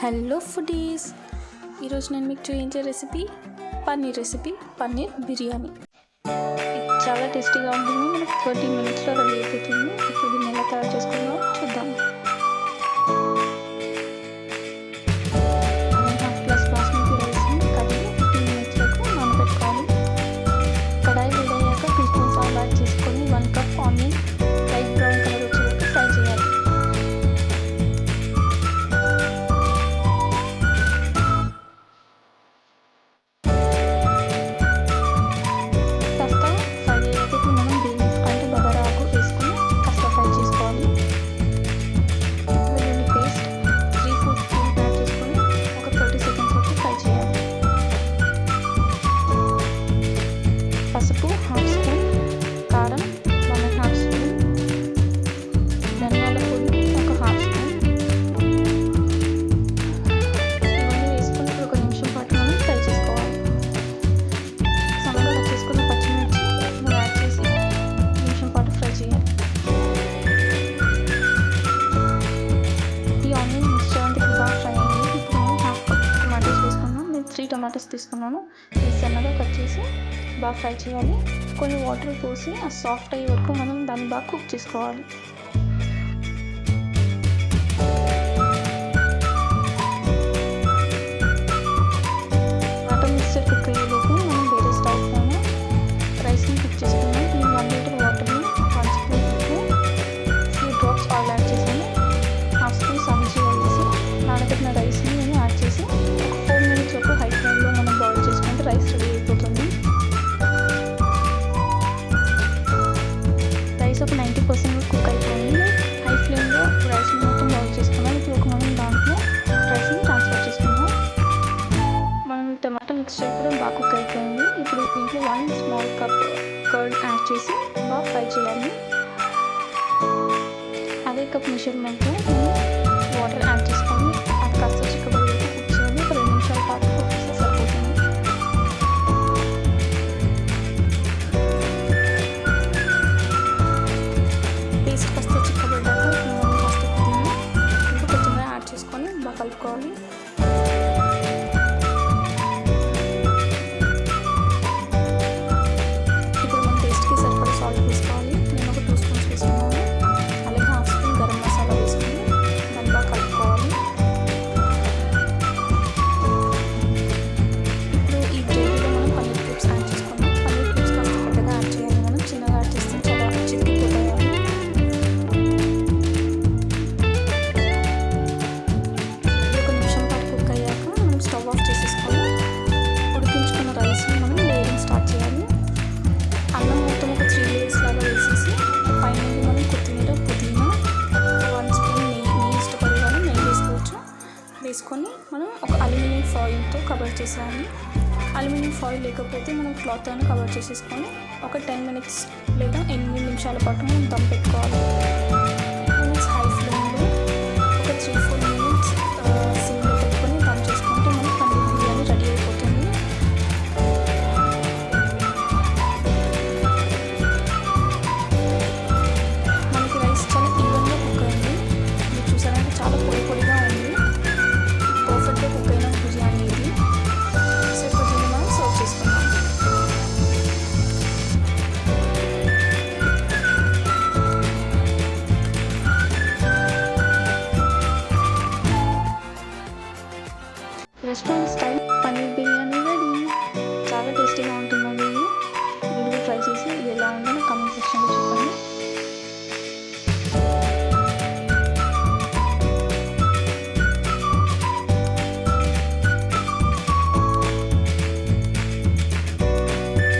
Hello foodies. ఈరోజు నేను మీకు చూపించే రెసిపీ పన్నీర్ రెసిపీ పన్నీర్ బిర్యానీ. చాలా టేస్టీగా ఉంటుంది. మనకు థర్టీ మినిట్స్లో రెడీ అయిపోతుంది. ఇప్పుడు దీన్ని ఎలా తయారు చేసుకుందాం చూద్దాం. టమాటోస్ తీసుకున్నాను. ఈ సన్నగా కట్ చేసి బాగా ఫ్రై చేయాలి. కొన్ని వాటర్ పోసి ఆ సాఫ్ట్ అయ్యే వరకు మనం దాన్ని బాగా కుక్ చేసుకోవాలి. ఒక నైంటీ పర్సెంట్ కుక్ అయిపోయింది. హై ఫ్లేమ్లో రైస్ మొత్తం బాగా చేసుకున్నాం. ఇప్పుడు ఒక మనం దాంట్లో రైస్ని ట్రాన్స్ఫర్ చేసుకున్నాం మనం టమాటా మిక్స్ కూడా బాగా కుక్ అయిపోయింది. ఇప్పుడు దీంట్లో one small cup curd add చేసి బాగా ఫ్రై చేయాలి. అదే కప్ మెషర్మెంట్లో వాటర్ యాడ్ చేసుకోవాలి. తీసుకొని మనం ఒక అల్యూమినియం ఫాయిల్తో కవర్ చేసేయాలి. అల్యూమినియం ఫాయిల్ లేకపోతే మనం క్లాత్ అయినా కవర్ చేసేసుకొని ఒక టెన్ మినిట్స్ లేదా ఎనిమిది నిమిషాల పాటు మనం దమ్ పెట్టుకోవాలి హై ఫ్లేమ్లో ఒక three four restaurant style paneer biryani ready चाला टेस्टी